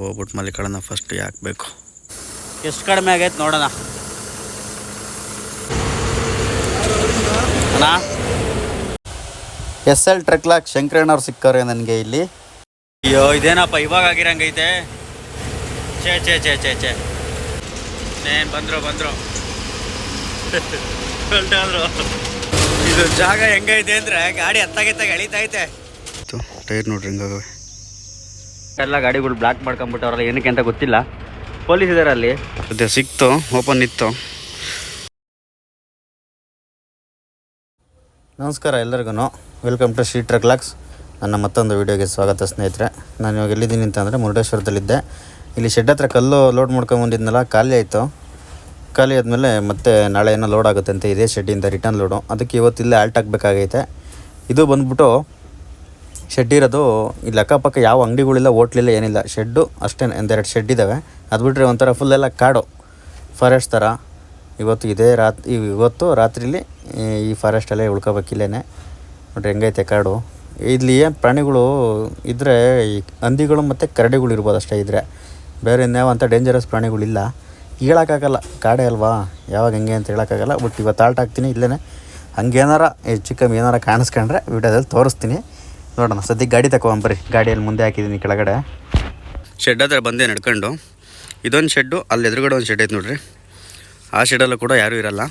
ಹೋಗ್ಬಿಟ್ಟು ಮಲ್ಲಿಕಳನ್ನ ಫಸ್ಟ್ ಯಾಕೆ ಬೇಕು? ಎಷ್ಟು ಕಡಿಮೆ ಆಗೈತೆ ನೋಡೋಣ. ಅಣ್ಣ? ಎಸ್ ಎಲ್ ಟ್ರೆಕ್ಲಾಕ್ ಶಂಕರಣ್ಣವ್ರು ಸಿಕ್ಕವ್ರೆ ನನಗೆ ಇಲ್ಲಿ. ಅಯ್ಯೋ ಇದೇನಪ್ಪ ಇವಾಗ ಆಗಿರಂಗೈತೆ. ಛೇ ಛೇ ಛೇ ಛೇ ಛೇ. ಏನ್ ಬಂದ್ರು ಬಂದ್ರು. ಇದು ಜಾಗ ಹೆಂಗೈತೆ ಅಂದ್ರೆ ಗಾಡಿ ಹತ್ತಾಗೈತೆ ಎಳಿತೈತೆ. ಟೈರ್ ನೋಡ್ರಿ ಹಿಂಗಾಗವೆ. ಎಲ್ಲ ಗಾಡಿಗಳು ಬ್ಲಾಕ್ ಮಾಡ್ಕೊಂಡ್ಬಿಟ್ಟವ್ರಲ್ಲ ಏನಕ್ಕೆ ಅಂತ ಗೊತ್ತಿಲ್ಲ. ಪೊಲೀಸ್ ಇದ್ದಾರೆ ಅಲ್ಲಿ ಅದೇ ಸಿಕ್ತು ಓಪನ್ ಇತ್ತು. ನಮಸ್ಕಾರ ಎಲ್ಲರಿಗೂ ವೆಲ್ಕಮ್ ಟು ಶ್ರೀ ಟ್ರಕ್ಲಾಕ್ಸ್ ನನ್ನ ಮತ್ತೊಂದು ವೀಡಿಯೋಗೆ ಸ್ವಾಗತ ಸ್ನೇಹಿತರೆ. ನಾನು ಇವಾಗ ಎಲ್ಲಿದ್ದೀನಿ ಅಂತಂದರೆ ಮುರುಡೇಶ್ವರದಲ್ಲಿದ್ದೆ. ಇಲ್ಲಿ ಶೆಡ್ ಹತ್ರ ಕಲ್ಲು ಲೋಡ್ ಮಾಡ್ಕೊಂಬಂದಿದ್ನಲ್ಲ ಖಾಲಿ ಆಯಿತು. ಖಾಲಿ ಆದಮೇಲೆ ಮತ್ತೆ ನಾಳೆ ಏನೋ ಲೋಡ್ ಆಗುತ್ತೆ ಅಂತ ಇದೇ ಶೆಡ್ಡಿಂದ ರಿಟರ್ನ್ ಲೋಡು ಅದಕ್ಕೆ ಇವತ್ತು ಇಲ್ಲೇ ಆಲ್ಟ್ ಆಗಬೇಕಾಗೈತೆ. ಇದು ಬಂದ್ಬಿಟ್ಟು ಶೆಡ್ ಇರೋದು ಇಲ್ಲಿ ಅಕ್ಕಪಕ್ಕ ಯಾವ ಅಂಗಡಿಗಳಿಲ್ಲ, ಹೋಟ್ಲಿಲ್ಲ ಏನಿಲ್ಲ. ಶೆಡ್ಡು ಅಷ್ಟೇ ಒಂದೆರಡು ಶೆಡ್ ಇದ್ದಾವೆ ಅದು ಬಿಟ್ಟರೆ ಒಂಥರ ಫುಲ್ ಎಲ್ಲ ಕಾಡು. ಫಾರೆಸ್ಟ್ ಥರ. ಇವತ್ತು ಇದೇ ರಾತ್ರಿ ಇವತ್ತು ರಾತ್ರಿಲಿ ಈ ಫಾರೆಸ್ಟಲ್ಲೇ ಉಳ್ಕೋಬೇಕಿಲ್ಲೇ ನೋಡ್ರಿ ಹೆಂಗೈತೆ ಕಾಡು. ಇಲ್ಲಿ ಏನು ಪ್ರಾಣಿಗಳು ಇದ್ದರೆ ಈ ಹಂದಿಗಳು ಮತ್ತು ಕರಡಿಗಳು ಇರ್ಬೋದು ಅಷ್ಟೇ ಇದ್ದರೆ ಬೇರೆ ಇನ್ಯಾವ ಅಂಥ ಡೇಂಜರಸ್ ಪ್ರಾಣಿಗಳಿಲ್ಲ. ಹೇಳೋಕ್ಕಾಗಲ್ಲ. ಕಾಡೇ ಅಲ್ವಾ? ಯಾವಾಗ ಹೆಂಗೆ ಅಂತ ಹೇಳೋಕ್ಕಾಗಲ್ಲ. ಬಟ್ ಇವತ್ತು ಆಲ್ಟ್ ಹಾಕ್ತೀನಿ ಇಲ್ಲೇ ಹಂಗೇನಾರ ಹೆಚ್ಚು ಕಮ್ಮಿ ಏನಾರ ಕಾಣಿಸ್ಕೊಂಡ್ರೆ ವಿಡಿಯೋದಲ್ಲಿ ತೋರಿಸ್ತೀನಿ. ನೋಡೋಣ ಸದ್ಯಕ್ಕೆ ಗಾಡಿ ತಗೊಂಬರ್ರಿ ಗಾಡಿಯಲ್ಲಿ ಮುಂದೆ ಹಾಕಿದ್ದೀನಿ ಕೆಳಗಡೆ. ಶೆಡ್ ಹತ್ರ ಬಂದೆ ನಡ್ಕೊಂಡು. ಇದೊಂದು ಶೆಡ್ಡು ಅಲ್ಲಿ ಎದುರುಗಡೆ ಒಂದು ಶೆಡ್ ಐತೆ ನೋಡ್ರಿ. ಆ ಶೆಡಲ್ಲೂ ಕೂಡ ಯಾರೂ ಇರಲ್ಲ.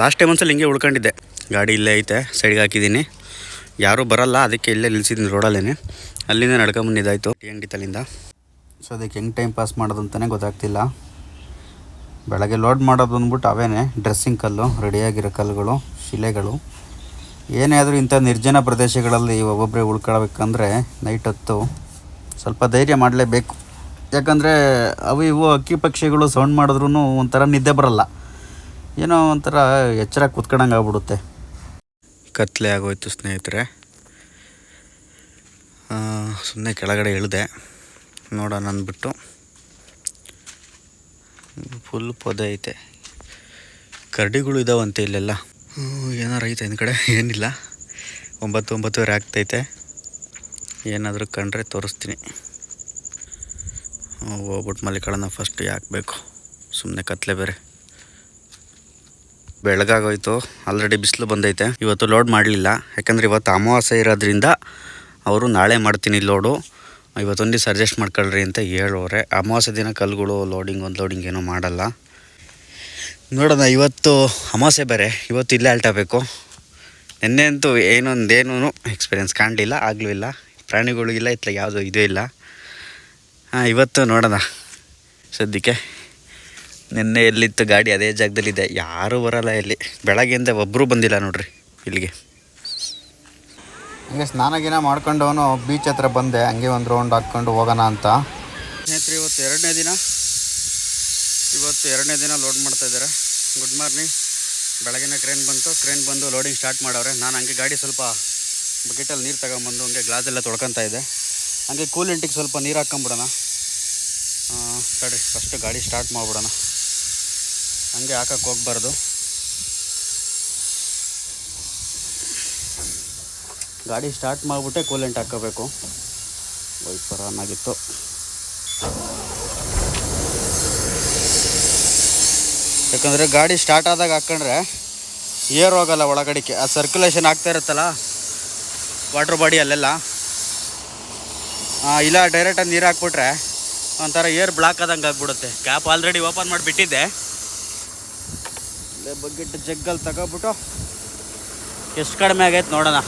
ಲಾಸ್ಟ್ ಟೈಮ್ ಒಂದ್ಸಲ ಹಿಂಗೆ ಉಳ್ಕೊಂಡಿದ್ದೆ. ಗಾಡಿ ಇಲ್ಲೇ ಐತೆ ಸೈಡ್ಗೆ ಹಾಕಿದ್ದೀನಿ ಯಾರೂ ಬರಲ್ಲ ಅದಕ್ಕೆ ಇಲ್ಲೇ ನಿಲ್ಸಿದ್ದೀನಿ ರೋಡಲ್ಲೇ ಅಲ್ಲಿಂದ ನಡ್ಕೊಂಬಂದಿದ್ದಾಯಿತು ಟಿ ಅಂಗಡಿ ತಲ್ಲಿಂದ. ಸೊ ಅದಕ್ಕೆ ಹೆಂಗೆ ಟೈಮ್ ಪಾಸ್ ಮಾಡೋದು ಅಂತಲೇ ಗೊತ್ತಾಗ್ತಿಲ್ಲ. ಬೆಳಗ್ಗೆ ಲೋಡ್ ಮಾಡೋದು ಅಂದ್ಬಿಟ್ಟು ಅವೇನೆ ಡ್ರೆಸ್ಸಿಂಗ್ ಕಲ್ಲು ರೆಡಿಯಾಗಿರೋ ಕಲ್ಲುಗಳು ಶಿಲೆಗಳು. ಏನೇ ಆದರೂ ಇಂಥ ನಿರ್ಜನ ಪ್ರದೇಶಗಳಲ್ಲಿ ಒಬ್ಬೊಬ್ಬರೇ ಉಳ್ಕೊಳ್ಬೇಕಂದ್ರೆ ನೈಟ್ ಹೊತ್ತು ಸ್ವಲ್ಪ ಧೈರ್ಯ ಮಾಡಲೇಬೇಕು. ಯಾಕಂದರೆ ಅವು ಇವು ಅಕ್ಕಿ ಪಕ್ಷಿಗಳು ಸೌಂಡ್ ಮಾಡಿದ್ರೂ ಒಂಥರ ನಿದ್ದೆ ಬರಲ್ಲ. ಏನೋ ಒಂಥರ ಎಚ್ಚರ ಕೂತ್ಕೊಂಡಂಗೆ ಆಗ್ಬಿಡುತ್ತೆ. ಕತ್ಲೆ ಆಗೋಯ್ತು ಸ್ನೇಹಿತರೆ. ಸುಮ್ಮನೆ ಕೆಳಗಡೆ ಇಳಿದೆ. ನೋಡೋಣ ಅಂದ್ಬಿಟ್ಟು. ಫುಲ್ ಪೊದೆ ಐತೆ. ಕರಡಿಗಳು ಇದಾವಂತೆ ಇಲ್ಲೆಲ್ಲ. ಏನಾರು ಐತೆ ಹಿಂದ್ ಕಡೆ? ಏನಿಲ್ಲ. ಒಂಬತ್ತು, ಒಂಬತ್ತುವರೆ ಆಗ್ತೈತೆ. ಏನಾದರೂ ಕಂಡ್ರೆ ತೋರಿಸ್ತೀನಿ. ಹೋಗ್ಬಿಟ್ಟು ಮಲ್ಲಿಕಳನ್ನ ಫಸ್ಟ್ ಹಾಕಬೇಕು. ಬೇಕು ಸುಮ್ಮನೆ ಕತ್ಲೆ ಬೇರೆ. ಬೆಳಗಾಗೋಯ್ತು. ಆಲ್ರೆಡಿ ಬಿಸಿಲು ಬಂದೈತೆ. ಇವತ್ತು ಲೋಡ್ ಮಾಡಲಿಲ್ಲ. ಯಾಕಂದರೆ ಇವತ್ತು ಅಮಾವಾಸ್ಯೆ ಇರೋದ್ರಿಂದ ಅವರು ನಾಳೆ ಮಾಡ್ತೀನಿ ಲೋಡು ಇವತ್ತೊಂದು ಸಜೆಸ್ಟ್ ಮಾಡ್ಕೊಳ್ರಿ ಅಂತ ಹೇಳೋರೆ. ಅಮಾವಾಸ್ಯೆ ದಿನ ಕಲ್ಲುಗಳು ಲೋಡಿಂಗ್ ಒಂದು ಲೋಡಿಂಗ್ ಏನೂ ಮಾಡಲ್ಲ. ನೋಡೋಣ ಇವತ್ತು ಅಮಾಸೆ ಬೇರೆ. ಇವತ್ತು ಇಲ್ಲೇ ಅಲ್ಟಾಗಬೇಕು ನಿನ್ನೆ ಅಂತೂ ಏನೊಂದೇನೂ ಎಕ್ಸ್ಪೀರಿಯನ್ಸ್ ಕಾಣಲಿಲ್ಲ ಆಗಲೂ ಇಲ್ಲ. ಪ್ರಾಣಿಗಳಿಗಿಲ್ಲ ಇತ್ತಲಾಗ ಯಾವುದೂ ಇದೂ ಇಲ್ಲ. ಹಾಂ ಇವತ್ತು ನೋಡೋಣ. ಸದ್ಯಕ್ಕೆ ನಿನ್ನೆ ಎಲ್ಲಿತ್ತು ಗಾಡಿ ಅದೇ ಜಾಗದಲ್ಲಿದೆ. ಯಾರೂ ಬರಲ್ಲ ಇಲ್ಲಿ. ಬೆಳಗ್ಗೆಯಿಂದ ಒಬ್ಬರೂ ಬಂದಿಲ್ಲ ನೋಡ್ರಿ ಇಲ್ಲಿಗೆ. ಹಂಗೆ ಸ್ನಾನ ಗಿನ ಮಾಡ್ಕೊಂಡು ಅವನು ಬೀಚ್ ಹತ್ರ ಬಂದೆ. ಹಂಗೆ ಒಂದು ರೌಂಡ್ ಹಾಕ್ಕೊಂಡು ಹೋಗೋಣ ಅಂತ. ಸ್ನೇಹಿತರೆ ಇವತ್ತು ಎರಡನೇ ದಿನ. ಇವತ್ತು ಎರಡನೇ ದಿನ ಲೋಡ್ ಮಾಡ್ತಾ ಇದ್ದಾರೆ. ಗುಡ್ ಮಾರ್ನಿಂಗ್ ಬೆಳಗಿನ ಕ್ರೇನ್ ಬಂತು. ಕ್ರೇನ್ ಬಂದು ಲೋಡಿಂಗ್ ಸ್ಟಾರ್ಟ್ ಮಾಡವ್ರೆ. ನಾನು ಹಂಗೆ ಗಾಡಿ ಸ್ವಲ್ಪ ಬಕೆಟಲ್ಲಿ ನೀರು ತಗೊಂಬಂದು ಹಂಗೆ ಗ್ಲಾಸೆಲ್ಲ ತೊಳ್ಕೊತಾ ಇದ್ದೆ. ಹಂಗೆ ಕೂಲಿಂಟಿಗೆ ಸ್ವಲ್ಪ ನೀರು ಹಾಕ್ಕೊಂಬಿಡೋಣ. ಸರಿ ಫಸ್ಟ್ ಗಾಡಿ ಸ್ಟಾರ್ಟ್ ಮಾಡಿಬಿಡೋಣ. ಹಂಗೆ ಹಾಕಕ್ಕೆ ಹೋಗ್ಬಾರ್ದು. ಗಾಡಿ ಸ್ಟಾರ್ಟ್ ಮಾಡಿಬಿಟ್ಟೆ ಕೂಲೆಂಟ್ ಹಾಕೋಬೇಕು. ವೈಪರ್ ಆನ್ ಆಗಿತ್ತು ಯಾಕಂದರೆ ಗಾಡಿ ಸ್ಟಾರ್ಟ್ ಆದಾಗ ಹಾಕ್ಕೊಂಡ್ರೆ ಏರ್ ಹೋಗಲ್ಲ ಒಳಗಡಿಕೆ ಆ ಸರ್ಕ್ಯುಲೇಷನ್ ಆಗ್ತಾ ಇರುತ್ತಲ್ಲ? ವಾಟ್ರ್ ಬಾಡಿ ಅಲ್ಲೆಲ್ಲ. ಇಲ್ಲ ಡೈರೆಕ್ಟಾಗಿ ನೀರು ಹಾಕ್ಬಿಟ್ರೆ ಒಂಥರ ಏರ್ ಬ್ಲಾಕ್ ಆದಂಗೆ ಆಗ್ಬಿಡುತ್ತೆ. ಕ್ಯಾಪ್ ಆಲ್ರೆಡಿ ಓಪನ್ ಮಾಡಿಬಿಟ್ಟಿದ್ದೆ. ಬಗ್ಗೆಟ್ ಜಗ್ಗಲ್ಲಿ ತಗೋಬಿಟ್ಟು ಎಷ್ಟು ಕಡಿಮೆ ಆಗೈತೆ ನೋಡೋಣ.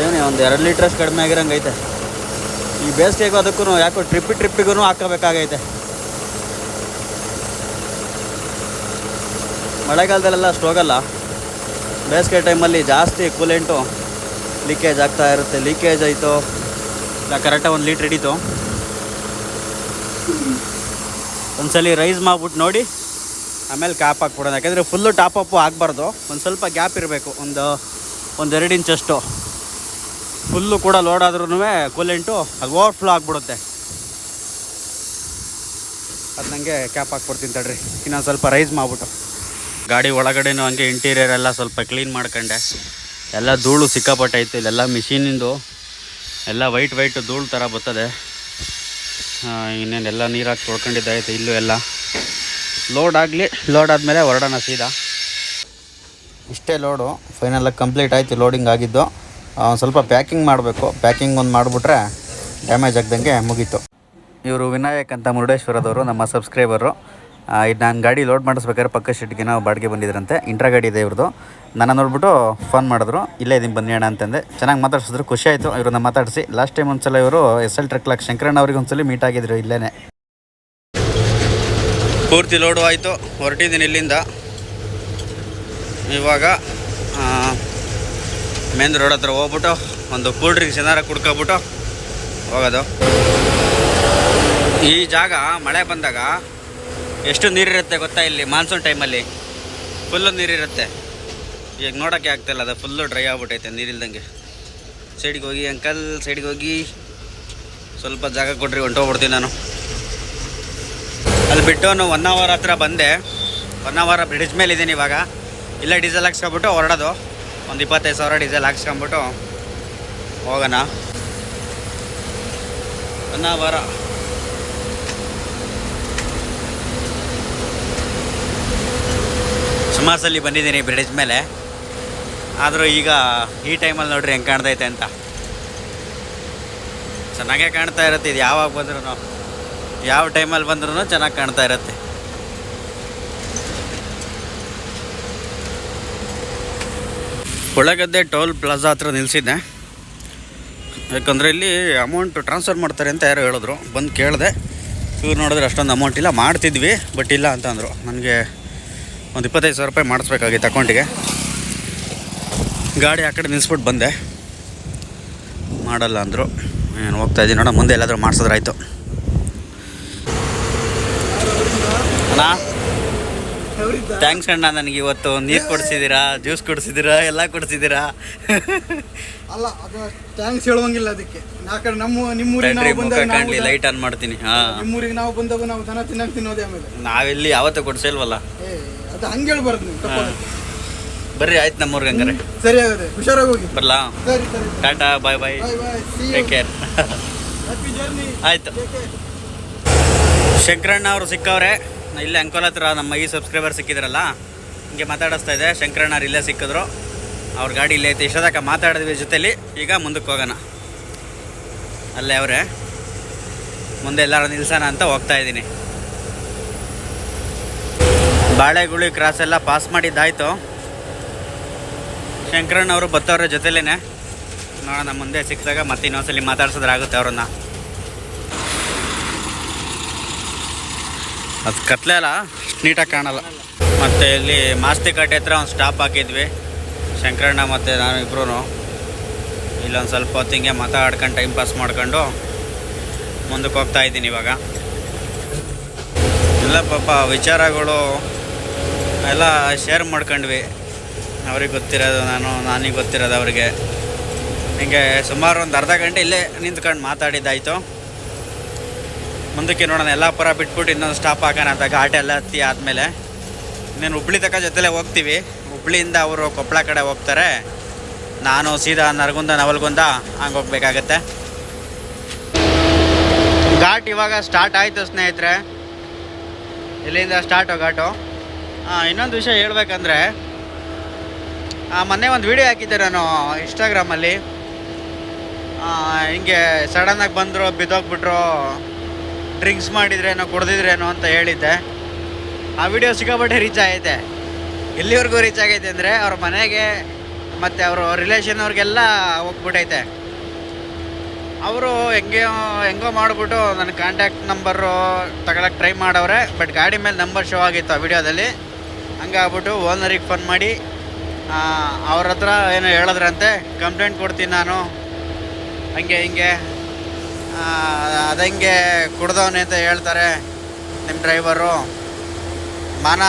ಏನೇ ಒಂದು ಎರಡು ಲೀಟ್ರಷ್ಟು ಕಡಿಮೆ ಆಗಿರಂಗೈತೆ ಈ ಬೇಸಿಗೆಗೂ ಅದಕ್ಕೂ ಯಾಕೋ ಟ್ರಿಪ್ಪಿ ಟ್ರಿಪ್ಪಿಗೂ ಹಾಕಬೇಕಾಗೈತೆ. ಮಳೆಗಾಲದಲ್ಲೆಲ್ಲ ಅಷ್ಟು ಹೋಗಲ್ಲ. ಬೇಸಿಗೆ ಟೈಮಲ್ಲಿ ಜಾಸ್ತಿ ಕೂಲೆಂಟು ಲೀಕೇಜ್ ಆಗ್ತಾ ಇರುತ್ತೆ. ಲೀಕೇಜ್ ಆಯಿತು, ಇಲ್ಲ ಕರೆಕ್ಟಾಗಿ ಒಂದು ಲೀಟ್ರ್ ಹಿಡಿತು. ಒಂದ್ಸಲಿ ರೈಸ್ ಮಾಡ್ಬಿಟ್ಟು ನೋಡಿ, ಆಮೇಲೆ ಕ್ಯಾಪ್ ಹಾಕ್ಬಿಡೋದು ಯಾಕೆಂದರೆ ಫುಲ್ಲು ಟಾಪ್ ಅಪ್ಪು ಆಗಬಾರ್ದು. ಒಂದು ಸ್ವಲ್ಪ ಗ್ಯಾಪ್ ಇರಬೇಕು. ಒಂದು ಒಂದು ಎರಡು ಇಂಚಷ್ಟು. ಫುಲ್ಲು ಕೂಡ ಲೋಡ್ ಆದ್ರೂ ಕೂಲೆಂಟು ಅದು ಓವರ್ಫ್ಲೋ ಆಗಿಬಿಡುತ್ತೆ. ಅದು ನನಗೆ ಕ್ಯಾಪ್ ಹಾಕ್ಬಿಡ್ತೀನಿ ತಡ್ರಿ. ಇನ್ನೊಂದು ಸ್ವಲ್ಪ ರೈಸ್ ಮಾಡಿಬಿಟ್ಟು. ಗಾಡಿ ಒಳಗಡೆನೂ ಹಂಗೆ ಇಂಟೀರಿಯರ್ ಎಲ್ಲ ಸ್ವಲ್ಪ ಕ್ಲೀನ್ ಮಾಡ್ಕೊಂಡೆ. ಎಲ್ಲ ಧೂಳು ಸಿಕ್ಕಾಪಟ್ಟೆ ಇತ್ತು ಇಲ್ಲೆಲ್ಲ ಮಿಷಿನಿಂದು ಎಲ್ಲ ವೈಟ್ ವೈಟ್ ಧೂಳು ಥರ ಬರ್ತದೆ. ಇನ್ನೇನೆಲ್ಲ ನೀರಾಗಿ ತೊಳ್ಕೊಂಡಿದ್ದಾಯ್ತು ಇಲ್ಲೂ ಎಲ್ಲ. ಲೋಡ್ ಆಗಲಿ ಲೋಡ್ ಆದಮೇಲೆ ಹೊರಡೋಣ ಸೀದಾ. ಇಷ್ಟೇ ಲೋಡು ಫೈನಲಾಗಿ ಕಂಪ್ಲೀಟ್ ಆಯಿತು ಲೋಡಿಂಗ್ ಆಗಿದ್ದು. ಸ್ವಲ್ಪ ಪ್ಯಾಕಿಂಗ್ ಮಾಡಬೇಕು. ಪ್ಯಾಕಿಂಗ್ ಒಂದು ಮಾಡಿಬಿಟ್ರೆ ಡ್ಯಾಮೇಜ್ ಆಗ್ದಂಗೆ ಮುಗೀತು. ಇವರು ವಿನಾಯಕ್ ಅಂತ ಮುರುಡೇಶ್ವರದವರು ನಮ್ಮ ಸಬ್ಸ್ಕ್ರೈಬರು. ಇದು ನಾನು ಗಾಡಿ ಲೋಡ್ ಮಾಡಿಸ್ಬೇಕಾದ್ರೆ ಪಕ್ಕ ಶೀಟ್ಗೆ ನಾವು ಬಾಡಿಗೆ ಬಂದಿದ್ರಂತೆ. ಇಂಟ್ರಾ ಗಾಡಿ ಇದೆ ಇವ್ರದ್ದು ನನ್ನ ನೋಡ್ಬಿಟ್ಟು ಫೋನ್ ಮಾಡಿದ್ರು ಇಲ್ಲೇ ಇದೀನಿ ಬನ್ನಿ ಅಣ್ಣ ಅಂತಂದೆ. ಚೆನ್ನಾಗಿ ಮಾತಾಡ್ಸಿದ್ರು ಖುಷಿ ಆಯಿತು ಇವ್ರನ್ನ ಮಾತಾಡಿಸಿ. ಲಾಸ್ಟ್ ಟೈಮ್ ಒಂದ್ಸಲ ಇವರು ಎಸ್ ಎಲ್ ಟ್ರಕ್ ಲಾಕ್ ಶಂಕರಣ್ಣ ಅವ್ರಿಗೆ ಒಂದ್ಸಲ ಮೀಟ್ ಆಗಿದ್ರು ಇಲ್ಲೇ ಪೂರ್ತಿ ಲೋಡು ಆಯಿತು ಹೊರಟಿದ್ದೀನಿ ಇಲ್ಲಿಂದ. ಇವಾಗ ಮೇನ್ ರೋಡ್ ಹತ್ರ ಹೋಗ್ಬಿಟ್ಟು ಒಂದು ಕೂಲ್ ಡ್ರಿಂಕ್ಸ್ ಏನಾರ ಕುಡ್ಕೊಬಿಟ್ಟು ಹೋಗೋದು. ಈ ಜಾಗ ಮಳೆ ಬಂದಾಗ ಎಷ್ಟು ನೀರಿರುತ್ತೆ ಗೊತ್ತಾ ಇಲ್ಲಿ ಮಾನ್ಸೂನ್ ಟೈಮಲ್ಲಿ? ಫುಲ್ಲು ನೀರಿರುತ್ತೆ. ಈಗ ನೋಡೋಕ್ಕೆ ಆಗ್ತಾಯಿಲ್ಲ ಅದು ಫುಲ್ಲು ಡ್ರೈ ಆಗ್ಬಿಟ್ಟೈತೆ ನೀರಿಲ್ದಂಗೆ. ಸೈಡಿಗೆ ಹೋಗಿ ಅಂಕಲ್, ಸೈಡಿಗೆ ಹೋಗಿ ಸ್ವಲ್ಪ ಜಾಗ ಕೊಡ್ರಿ, ಹೊಂಟೋಗ್ಬಿಡ್ತೀನಿ ನಾನು. ಅಲ್ಲಿ ಬಿಟ್ಟು ನಾನು ಒನ್ ಅವರ್ ಹತ್ರ ಬಂದೆ. ಒನ್ ಅವರ್ ಬ್ರಿಡ್ಜ್ ಮೇಲೆ ಇದ್ದೀನಿ ಇವಾಗ. ಇಲ್ಲೇ ಡೀಸೆಲ್ ಹಾಕ್ಸ್ಕೊಬಿಟ್ಟು ಹೊರಡೋದು. ಒಂದು ಇಪ್ಪತ್ತೈದು ಸಾವಿರ ಡೀಸೆಲ್ ಹಾಕ್ಸ್ಕೊಂಬಿಟ್ಟು ಹೋಗೋಣ. ಒನ್ ಬರೋ ಸುಮಾರು ಸಲ ಬಂದಿದ್ದೀನಿ ಬ್ರಿಡ್ಜ್ ಮೇಲೆ. ಆದರೂ ಈಗ ಈ ಟೈಮಲ್ಲಿ ನೋಡ್ರಿ ಹೆಂಗೆ ಕಾಣ್ತೈತೆ ಅಂತ. ಚೆನ್ನಾಗೇ ಕಾಣ್ತಾ ಇರುತ್ತೆ, ಇದು ಯಾವಾಗ ಬಂದ್ರೂ ಯಾವ ಟೈಮಲ್ಲಿ ಬಂದ್ರೂ ಚೆನ್ನಾಗಿ ಕಾಣ್ತಾ ಇರುತ್ತೆ. ಒಳಗದ್ದೆ ಟೋಲ್ ಪ್ಲಾಜಾ ಹತ್ರ ನಿಲ್ಲಿಸಿದ್ದೆ ಯಾಕಂದರೆ ಇಲ್ಲಿ ಅಮೌಂಟ್ ಟ್ರಾನ್ಸ್ಫರ್ ಮಾಡ್ತಾರೆ ಅಂತ ಯಾರೋ ಹೇಳಿದ್ರು. ಬಂದು ಕೇಳಿದೆ. ಇವ್ರು ನೋಡಿದ್ರೆ ಅಷ್ಟೊಂದು ಅಮೌಂಟ್ ಇಲ್ಲ, ಮಾಡ್ತಿದ್ವಿ, ಬಟ್ ಇಲ್ಲ ಅಂತ ಅಂದರು. ನನಗೆ ಒಂದು ಇಪ್ಪತ್ತೈದು ಸಾವಿರ ರೂಪಾಯಿ ಮಾಡಿಸ್ಬೇಕಾಗಿತ್ತು ಅಕೌಂಟಿಗೆ. ಗಾಡಿ ಆ ಕಡೆ ನಿಲ್ಲಿಸ್ಬಿಟ್ಟು ಬಂದೆ. ಮಾಡಲ್ಲ ಅಂದರು. ಏನು ಹೋಗ್ತಾ ಇದ್ದೀನಿ ನೋಡೋ ಮುಂದೆ ಎಲ್ಲಾದರೂ ಮಾಡಿಸಿದ್ರಾಯ್ತು ಅಣ್ಣ? ಥ್ಯಾಂಕ್ಸ್ ಅಣ್ಣ ನನಗೆ ಇವತ್ತು ನೀರು ಕೊಡಿಸಿದ್ದೀರಾ ಜ್ಯೂಸ್ ಕೊಡಿಸಿದ್ದೀರಾ ಎಲ್ಲ ಕೊಡಿಸಿದ್ದೀರಾ ಅಲ್ಲ ಅದು ಥ್ಯಾಂಕ್ಸ್ ಹೇಳುವಂಗಿಲ್ಲ ಅದಕ್ಕೆ. ಯಾಕಂದ್ರೆ ನಮ್ಮ ನಿಮ್ಮೂರಿಗೆ ಬಂದಾಗ ಕಾಣಲಿ ಲೈಟ್ ಆನ್ ಮಾಡ್ತೀನಿ ಹಾಂ. ನಿಮ್ಮೂರಿಗೆ ನಾವು ಬಂದಾಗ ನಾವು ದನ ತಿನ್ನಕ್ ತಿನ್ನೋದೇ ಆಮೇಲೆ. ನಾವೆಲ್ಲಿ ಯಾವತ್ತೂ ಕೊಡಿಸಿಲ್ವಲ್ಲ. ಅದು ಹಂಗೆ ಹೇಳ್ಬಾರ್ದು ನೀವು. ಬರ್ರಿ ಆಯ್ತು ನಮ್ಮೂರ್ಗೆ ಹಂಗಾರೆ. ಸರಿ ಆಗದೆ ಹುಷಾರಾಗಿ ಹೋಗಿ. ಬರಲಾ? ಸರಿ ಸರಿ tata bye bye take care happy journey ಆಯ್ತು. ಶಂಕರಣ್ಣ ಅವರು ಸಿಕ್ಕವ್ರೆ. ಇಲ್ಲೇ ಅಂಕೋಲ ಹತ್ರ ನಮ್ಮ ಈ ಸಬ್ಸ್ಕ್ರೈಬರ್ ಸಿಕ್ಕಿದ್ರಲ್ಲ, ಹಿಂಗೆ ಮಾತಾಡಿಸ್ತಾ ಇದೆ ಶಂಕರಣ್ಣ ಅವ್ರು ಇಲ್ಲೇ ಸಿಕ್ಕಿದ್ರು. ಅವ್ರ ಗಾಡಿ ಇಲ್ಲೇ ಐತೆ. ಇಷ್ಟದಾಗ ಮಾತಾಡಿದ್ವಿ ಜೊತೇಲಿ, ಈಗ ಮುಂದಕ್ಕೆ ಹೋಗೋಣ. ಅಲ್ಲೇ ಅವರೇ. ಮುಂದೆ ಎಲ್ಲರೂ ನಿಲ್ಸೋಣ ಅಂತ ಹೋಗ್ತಾ ಇದ್ದೀನಿ. ಬಾಳೆಗುಳಿ ಕ್ರಾಸ್ ಎಲ್ಲ ಪಾಸ್ ಮಾಡಿದ್ದಾಯ್ತು. ಶಂಕರಣ್ಣ ಅವರು ಬತ್ತವ್ರ ಜೊತೆಲೇ ನೋಡೋಣ, ಮುಂದೆ ಸಿಕ್ಕಿದಾಗ ಮತ್ತೆ ಇನ್ನೊಂದ್ಸಲಿ ಮಾತಾಡ್ಸಿದ್ರಾಗುತ್ತೆ ಅವ್ರನ್ನ. ಅದು ಕತ್ಲೆ ಅಲ್ಲ, ನೀಟಾಗಿ ಕಾಣಲ್ಲ. ಮತ್ತು ಇಲ್ಲಿ ಮಾಸ್ತಿಕಟ್ಟೆ ಹತ್ರ ಒಂದು ಸ್ಟಾಪ್ ಹಾಕಿದ್ವಿ. ಶಂಕರಣ್ಣ ಮತ್ತು ನಾನು ಇಬ್ಬರೂ ಇಲ್ಲೊಂದು ಸ್ವಲ್ಪ ಹೊತ್ತು ಹಿಂಗೆ ಮಾತಾಡ್ಕೊಂಡು ಟೈಮ್ ಪಾಸ್ ಮಾಡ್ಕೊಂಡು ಮುಂದಕ್ಕೆ ಹೋಗ್ತಾ ಇದ್ದೀನಿ ಇವಾಗ. ಎಲ್ಲ ಪಾಪ ವಿಚಾರಗಳು ಎಲ್ಲ ಶೇರ್ ಮಾಡ್ಕೊಂಡ್ವಿ. ಅವ್ರಿಗೆ ಗೊತ್ತಿರೋದು ನಾನು, ನನಗೆ ಗೊತ್ತಿರೋದು ಅವ್ರಿಗೆ. ಹಿಂಗೆ ಸುಮಾರು ಒಂದು ಅರ್ಧ ಗಂಟೆ ಇಲ್ಲೇ ನಿಂತ್ಕೊಂಡು ಮಾತಾಡಿದ್ದಾಯಿತು. ಮುಂದಕ್ಕೆ ನೋಡೋಣ. ಎಲ್ಲ ಎಲ್ಲಾಪುರ ಬಿಟ್ಬಿಟ್ಟು ಇನ್ನೊಂದು ಸ್ಟಾಪ್ ಹಾಕೋಣ ಅಂತ ಘಾಟ್ ಎಲ್ಲ ಹತ್ತಿ ಆದಮೇಲೆ. ಇನ್ನೇನು ಹುಬ್ಳಿ ತಕ್ಕ ಜೊತೆಲೇ ಹೋಗ್ತೀವಿ. ಹುಬ್ಳಿಯಿಂದ ಅವರು ಕೊಪ್ಪಳ ಕಡೆ ಹೋಗ್ತಾರೆ. ನಾನು ಸೀದಾ ನರಗುಂದ, ನವಲ್ಗುಂದ ಹಂಗೆ ಹೋಗ್ಬೇಕಾಗತ್ತೆ. ಘಾಟ್ ಇವಾಗ ಸ್ಟಾರ್ಟ್ ಆಯಿತು ಸ್ನೇಹಿತರೆ. ಇಲ್ಲಿಂದ ಸ್ಟಾರ್ಟು ಘಾಟು? ಇನ್ನೊಂದು ವಿಷಯ ಹೇಳ್ಬೇಕಂದ್ರೆ ಮೊನ್ನೆ ಒಂದು ವಿಡಿಯೋ ಹಾಕಿದ್ದೆ ನಾನು ಇನ್ಸ್ಟಾಗ್ರಾಮಲ್ಲಿ ಹಿಂಗೆ ಸಡನ್ನಾಗಿ ಬಂದರು, ಬಿದ್ದೋಗ್ಬಿಟ್ರು. ಡ್ರಿಂಕ್ಸ್ ಮಾಡಿದ್ರೇನೋ, ಕುಡ್ದಿದ್ರೇನೋ ಅಂತ ಹೇಳಿದ್ದೆ. ಆ ವಿಡಿಯೋ ಸಿಕ್ಕಾಪಟ್ಟೆ ರೀಚ್ ಆಗೈತೆ. ಎಲ್ಲಿವರೆಗೂ ರೀಚ್ ಆಗೈತೆ ಅಂದರೆ ಅವ್ರ ಮನೆಗೆ ಮತ್ತು ಅವರು ರಿಲೇಷನ್ ಅವ್ರಿಗೆಲ್ಲ ಹೋಗ್ಬಿಟ್ಟೈತೆ ಅವರು ಹೆಂಗೆ, ಹೆಂಗೋ ಮಾಡಿಬಿಟ್ಟು ನನ್ನ ಕಾಂಟ್ಯಾಕ್ಟ್ ನಂಬರು ತಗೊಳಕ್ಕೆ ಟ್ರೈ ಮಾಡವ್ರೆ ಬಟ್ ಗಾಡಿ ಮೇಲೆ ನಂಬರ್ ಶೋ ಆಗಿತ್ತು ಆ ವಿಡಿಯೋದಲ್ಲಿ ಹಂಗಾಗ್ಬಿಟ್ಟು ಓನರಿಗೆ ಫೋನ್ ಮಾಡಿ ಅವ್ರ ಹತ್ರ ಏನೋ ಹೇಳಿದ್ರಂತೆ ಕಂಪ್ಲೇಂಟ್ ಕೊಡ್ತೀನಿ ನಾನು. ಹಂಗೆ, ಹಿಂಗೆ. ಅದಂಗೆ ಕುಡ್ದವನೆ ಅಂತ ಹೇಳ್ತಾರೆ ನಿಮ್ಮ ಡ್ರೈವರು. ಮಾನ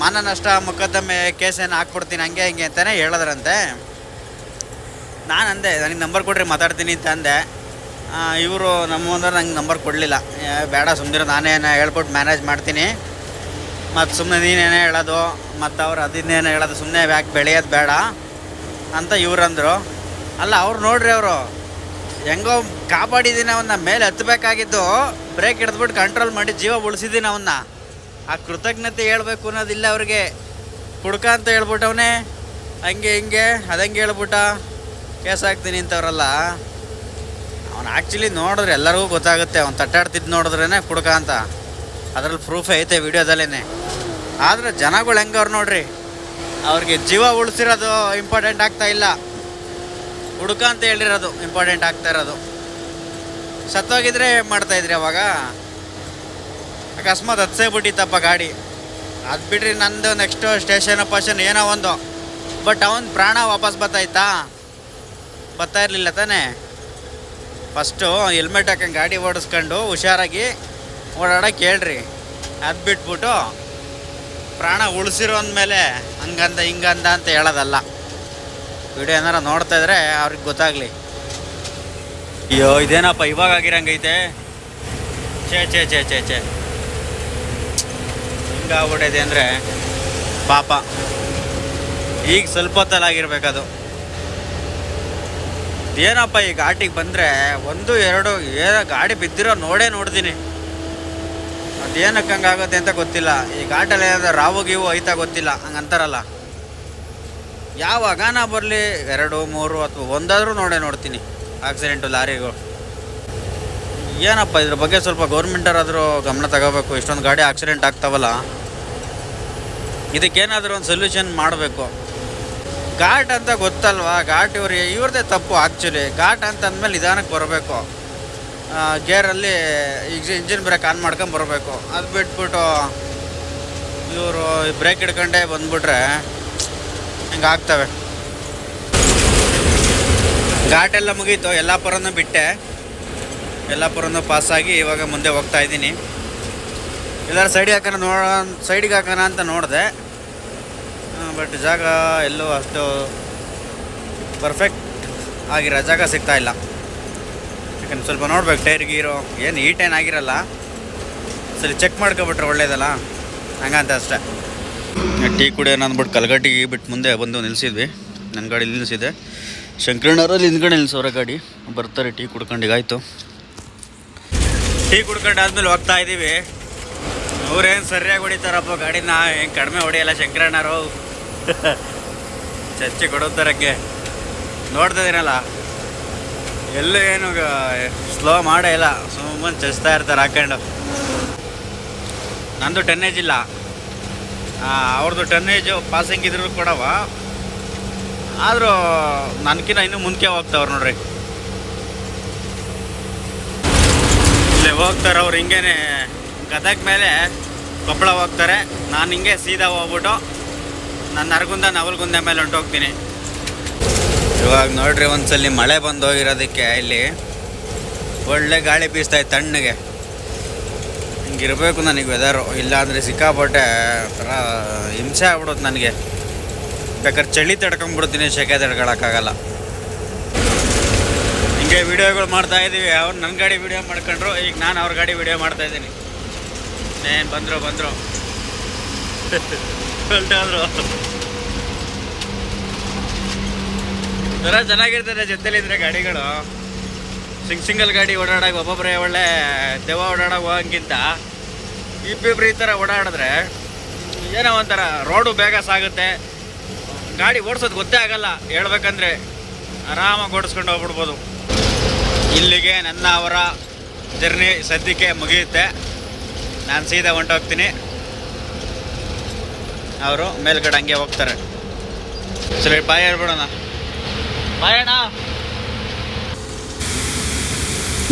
ಮಾನ ನಷ್ಟ ಮೊಕದ್ದಮೆ ಕೇಸೇನು ಹಾಕ್ಬಿಡ್ತೀನಿ, ಹಂಗೆ ಹಿಂಗೆ ಅಂತಲೇ ಹೇಳಿದ್ರಂತೆ. ನಾನು ಅಂದೆ ನನಗೆ ನಂಬರ್ ಕೊಡ್ರಿ, ಮಾತಾಡ್ತೀನಿ ಅಂತ ಅಂದೆ. ಇವರು ನಮ್ಮ ಅಂದ್ರೆ ನಂಗೆ ನಂಬರ್ ಕೊಡಲಿಲ್ಲ. ಬೇಡ ಸುಮ್ಮನೆ ನಾನೇ ಹೇಳ್ಬಿಟ್ಟು ಮ್ಯಾನೇಜ್ ಮಾಡ್ತೀನಿ. ಮತ್ತು ಸುಮ್ಮನೆ ನೀನೇನೇ ಹೇಳೋದು ಮತ್ತು ಅವ್ರು ಅದನ್ನೇನು ಹೇಳೋದು ಸುಮ್ಮನೆ ಯಾಕೆ ಬೆಳೆಯೋದು ಬೇಡ ಅಂತ ಇವ್ರಂದರು. ಅಲ್ಲ, ಅವ್ರು ನೋಡ್ರಿ ಅವರು. ಹೆಂಗೋ ಕಾಪಾಡಿದ್ದೀನಿ ಅವನ್ನ ಮೇಲೆ ಹತ್ತಬೇಕಾಗಿದ್ದು ಬ್ರೇಕ್ ಹಿಡಿದ್ಬಿಟ್ಟು ಕಂಟ್ರೋಲ್ ಮಾಡಿ ಜೀವ ಉಳಿಸಿದ್ದೀನಿ ಅವನ್ನ ಆ ಕೃತಜ್ಞತೆ ಹೇಳ್ಬೇಕು ಅನ್ನೋದಿಲ್ಲ ಅವ್ರಿಗೆ. ಕುಡ್ಕ ಅಂತ ಹೇಳ್ಬಿಟ್ಟವನೇ, ಹಂಗೆ ಹಿಂಗೆ, ಅದಂಗೆ ಹೇಳ್ಬಿಟ್ಟ. ಕೇಸ್ ಹಾಕ್ತೀನಿ ಅಂತವ್ರಲ್ಲ. ಅವ್ನು ಆ್ಯಕ್ಚುಲಿ ನೋಡಿದ್ರೆ ಎಲ್ಲರಿಗೂ ಗೊತ್ತಾಗುತ್ತೆ, ಅವ್ನು ತಟ್ಟಾಡ್ತಿದ್ದು ನೋಡಿದ್ರೇ ಕುಡ್ಕ ಅಂತ. ಅದ್ರಲ್ಲಿ ಪ್ರೂಫ್ ಐತೆ ವಿಡಿಯೋದಲ್ಲೇ ಆದರೆ ಜನಗಳು ಹೆಂಗವ್ರು ನೋಡ್ರಿ? ಅವ್ರಿಗೆ ಜೀವ ಉಳಿಸಿರೋದು ಇಂಪಾರ್ಟೆಂಟ್ ಆಗ್ತಾ ಇಲ್ಲ. ಹುಡುಕ ಅಂತ ಹೇಳಿರೋದು ಇಂಪಾರ್ಟೆಂಟ್ ಆಗ್ತಾ ಇರೋದು. ಸತ್ತೋಗಿದ್ರೆ ಮಾಡ್ತಾಯಿದ್ರಿ ಅವಾಗ? ಅಕಸ್ಮಾತ್ ಹತ್ಸೇಬಿಟ್ಟಿತ್ತಪ್ಪ ಗಾಡಿ. ಅದು ಬಿಡ್ರಿ ನಂದು ನೆಕ್ಸ್ಟು ಸ್ಟೇಷನ್ ಪೇಷನ್ ಏನೋ ಒಂದು. ಬಟ್ ಅವನ ಪ್ರಾಣ ವಾಪಸ್ ಬರ್ತಾಯ್ತಾ ಬರ್ತಾ ಇರಲಿಲ್ಲ ತಾನೇ? ಫಸ್ಟು ಹೆಲ್ಮೆಟ್ ಹಾಕೊಂಡು ಗಾಡಿ ಓಡಿಸ್ಕೊಂಡು ಹುಷಾರಾಗಿ ಓಡಾಡೋಕೆ ಹೇಳ್ರಿ. ಅದು ಬಿಟ್ಬಿಟ್ಟು ಪ್ರಾಣ ಉಳಿಸಿರೋ ಮೇಲೆ ಹಂಗಂದ ಹಿಂಗಂದ ಅಂತ ಹೇಳೋದಲ್ಲ. ವಿಡಿಯೋ ಏನಾರ ನೋಡ್ತಾ ಇದ್ರೆ ಅವ್ರಿಗೆ ಗೊತ್ತಾಗಲಿ. ಅಯ್ಯೋ, ಇದೇನಪ್ಪ, ಇವಾಗ ಆಗಿರಂಗೈತೆ. ಛೇ ಛೇ ಛೇ ಛೇ ಛೇ. ಹಿಂಗಾಗ್ಬಿಟ್ಟಿದೆ ಅಂದರೆ ಪಾಪ. ಈಗ ಸ್ವಲ್ಪ ಹೊತ್ತಲ್ಲಾಗಿರ್ಬೇಕದು ಏನಪ್ಪ, ಈ ಘಾಟಿಗೆ ಬಂದರೆ ಒಂದು, ಎರಡು ಏನೋ ಗಾಡಿ ಬಿದ್ದಿರೋ ನೋಡೇ ನೋಡ್ತೀನಿ. ಅದೇನಕ್ಕೆ ಹಂಗಾಗುತ್ತೆ ಅಂತ ಗೊತ್ತಿಲ್ಲ. ಈ ಘಾಟಲ್ಲಿ ಏನಾದ್ರು ರಾವು ಗೀವು ಐತಾ ಗೊತ್ತಿಲ್ಲ. ಹಂಗೆ ಅಂತಾರಲ್ಲ ಯಾವ ಅಗಾನ ಬರಲಿ, ಎರಡು, ಮೂರು ಅಥವಾ ಒಂದಾದರೂ ನೋಡೇ ನೋಡ್ತೀನಿ ಆಕ್ಸಿಡೆಂಟು ಲಾರಿಗಳು ಏನಪ್ಪ, ಇದ್ರ ಬಗ್ಗೆ ಸ್ವಲ್ಪ ಗೌರ್ಮೆಂಟರಾದರೂ ಗಮನ ತಗೋಬೇಕು, ಇಷ್ಟೊಂದು ಗಾಡಿ ಆಕ್ಸಿಡೆಂಟ್ ಆಗ್ತಾವಲ್ಲ. ಇದಕ್ಕೇನಾದರೂ ಒಂದು ಸೊಲ್ಯೂಷನ್ ಮಾಡಬೇಕು. ಘಾಟ್ ಅಂತ ಗೊತ್ತಲ್ವಾ? ಘಾಟ್ ಇವ್ರಿಗೆ ಇವ್ರದೇ ತಪ್ಪು ಆ್ಯಕ್ಚುಲಿ ಘಾಟ್ ಅಂತ ಅಂದಮೇಲೆ ನಿಧಾನಕ್ಕೆ ಬರಬೇಕು. ಗೇರಲ್ಲಿ ಈಗ ಇಂಜಿನ್ ಬ್ರೇಕ್ ಆನ್ ಮಾಡ್ಕೊಂಡು ಬರಬೇಕು. ಅದು ಬಿಟ್ಬಿಟ್ಟು ಇವರು ಬ್ರೇಕ್ ಹಿಡ್ಕೊಂಡೇ ಬಂದ್ಬಿಟ್ರೆ ಹಿಂಗೆ ಆಗ್ತವೆ. ಘಾಟೆಲ್ಲ ಮುಗೀತು. ಯಲ್ಲಾಪುರನೂ ಬಿಟ್ಟೆ. ಯಲ್ಲಾಪುರನೂ ಪಾಸಾಗಿ ಇವಾಗ ಮುಂದೆ ಹೋಗ್ತಾ ಇದ್ದೀನಿ. ಎಲ್ಲರೂ ಸೈಡಿಗೆ ಹಾಕೋಣ ನೋಡ ಸೈಡಿಗೆ ಹಾಕೋಣ ಅಂತ ನೋಡಿದೆ. ಬಟ್ ಜಾಗ ಎಲ್ಲೂ ಅಷ್ಟು ಪರ್ಫೆಕ್ಟ್ ಆಗಿರೋ ಜಾಗ ಸಿಗ್ತಾ ಇಲ್ಲ. ಯಾಕಂದ್ರೆ ಸ್ವಲ್ಪ ನೋಡ್ಬೇಕು, ಟೈರ್ ಗೀರು, ಏನು ಈಟ್ ಏನು ಆಗಿರಲ್ಲ. ಸರಿ ಚೆಕ್ ಮಾಡ್ಕೊಬಿಟ್ರೆ ಒಳ್ಳೇದಲ್ಲ? ಹಂಗಂತ ಅಷ್ಟೇ. ಟೀ ಕುಡಿಯೋಣ ಅಂದ್ಬಿಟ್ಟು ಕಲ್ಗಟ್ಟಿಗೆ ಬಿಟ್ಟು ಮುಂದೆ ಬಂದು ನಿಲ್ಲಿಸಿದ್ವಿ ನನ್ನ ಗಾಡಿ ನಿಲ್ಲಿಸಿದೆ ಶಂಕರಣ್ಣವರಲ್ಲಿ ಹಿಂದ್ಗಡೆ ನಿಲ್ಲಿಸೋರ ಗಾಡಿ. ಬರ್ತಾರೆ ಟೀ ಕುಡ್ಕೊಂಡು ಕುಡ್ಕೊಂಡಿಗಾಯ್ತು ಟೀ ಕುಡ್ಕೊಂಡು ಆದ್ಮೇಲೆ ಹೋಗ್ತಾ ಇದ್ದೀವಿ ಅವ್ರೇನು ಸರಿಯಾಗಿ ಹೊಡಿತಾರಪ್ಪ ಗಾಡಿನ ಹೆಂಗೆ ಕಡಿಮೆ ಹೊಡಿಯಲ್ಲ ಶಂಕರಣ್ಣರು ಚಚ್ಚಿ ಕೊಡೋತರಕ್ಕೆ ನೋಡ್ತಾ ಇದೀನಲ್ಲ ಎಲ್ಲೂ ಏನು ಸ್ಲೋ ಮಾಡೇ ಇಲ್ಲ. ಸುಮ್ಮನೆ ಚಚ್ತಾ ಇರ್ತಾರೆ ಹಾಕೊಂಡು ನಂದು ಏಜ್ ಇಲ್ಲ. ಅವ್ರದ್ದು ಟನ್ನೇಜು ಪಾಸಿಂಗ್ ಇದ್ರೂ ಕೊಡವ. ಆದರೂ ನನಗಿನ್ನ ಇನ್ನೂ ಮುಂದೆ ಹೋಗ್ತಾವ್ರು ನೋಡ್ರಿ. ಇಲ್ಲೇ ಹೋಗ್ತಾರೆ ಅವ್ರು ಹಿಂಗೇನೆ ಗದಗ ಮೇಲೆ ಕೊಪ್ಪಳ ಹೋಗ್ತಾರೆ. ನಾನು ಹಿಂಗೆ ಸೀದಾ ಹೋಗ್ಬಿಟ್ಟು ನನ್ನ ನರಗುಂದ ನವಲ್ಗುಂದ ಮೇಲೆ ಹೊಂಟೋಗ್ತೀನಿ. ಇವಾಗ ನೋಡ್ರಿ ಒಂದ್ಸಲಿ ಮಳೆ ಬಂದು ಹೋಗಿರೋದಕ್ಕೆ ಇಲ್ಲಿ ಒಳ್ಳೆ ಗಾಳಿ ಬೀಸ್ತಾ ಇತ್ತು ತಣ್ಣಗೆ. ಹಿಂಗಿರ್ಬೇಕು ನನಗೆ ವೆದರು ಇಲ್ಲಾಂದರೆ ಸಿಕ್ಕಾಪಟ್ಟೆ ಒಂಥರ ಹಿಂಸೆ ಆಗ್ಬಿಡುತ್ತೆ ನನಗೆ. ಬೇಕಾದ್ರೆ ಚಳಿ ತಡ್ಕೊಂಬಿಡ್ತೀನಿ, ಸೆಕೆ ತಡ್ಕೊಳಕ್ಕಾಗಲ್ಲ. ಹಿಂಗೆ ವಿಡಿಯೋಗಳು ಮಾಡ್ತಾ ಇದ್ದೀವಿ. ಅವ್ರು ನನ್ನ ಗಾಡಿ ವೀಡಿಯೋ ಮಾಡ್ಕೊಂಡ್ರು. ಈಗ ನಾನು ಅವ್ರ ಗಾಡಿ ವಿಡಿಯೋ ಮಾಡ್ತಾ ಇದ್ದೀನಿ. ಏನು ಬಂದರು ಬಂದರು. ಹೊಲ್ಟೋದ್ರು. ಥರ ಚೆನ್ನಾಗಿರ್ತದೆ ಜೊತೆಲಿದ್ರೆ ಗಾಡಿಗಳು. ಸಿಂಗ್ ಸಿಂಗಲ್ ಗಾಡಿ ಓಡಾಡೋಕೆ ಒಬ್ಬೊಬ್ಬರೇ ಒಳ್ಳೆ ದೆವ್ವ ಓಡಾಡೋಕೆ ಹೋಗಂಗಿಂತ ಇಬ್ಬಿಬ್ರು ಈ ಥರ ಓಡಾಡಿದ್ರೆ ಏನೋ ಒಂಥರ ರೋಡು ಬೇಗ ಸಾಗುತ್ತೆ ಗಾಡಿ ಓಡಿಸೋದು ಗೊತ್ತೇ ಆಗಲ್ಲ. ಹೇಳ್ಬೇಕಂದ್ರೆ ಆರಾಮಾಗಿ ಓಡಿಸ್ಕೊಂಡು ಹೋಗ್ಬಿಡ್ಬೋದು. ಇಲ್ಲಿಗೆ ನನ್ನ ಅವರ ಜರ್ನಿ ಸದ್ಯಕ್ಕೆ ಮುಗಿಯುತ್ತೆ. ನಾನು ಸೀದಾ ಹೊಂಟೋಗ್ತೀನಿ. ಅವರು ಮೇಲ್ಗಡೆ ಹಂಗೆ ಹೋಗ್ತಾರೆ. ಸರಿ, ಬಾಯ್ ಹೇಳ್ಬಿಡೋಣ. ಬಾಯ್ ಅಣ್ಣ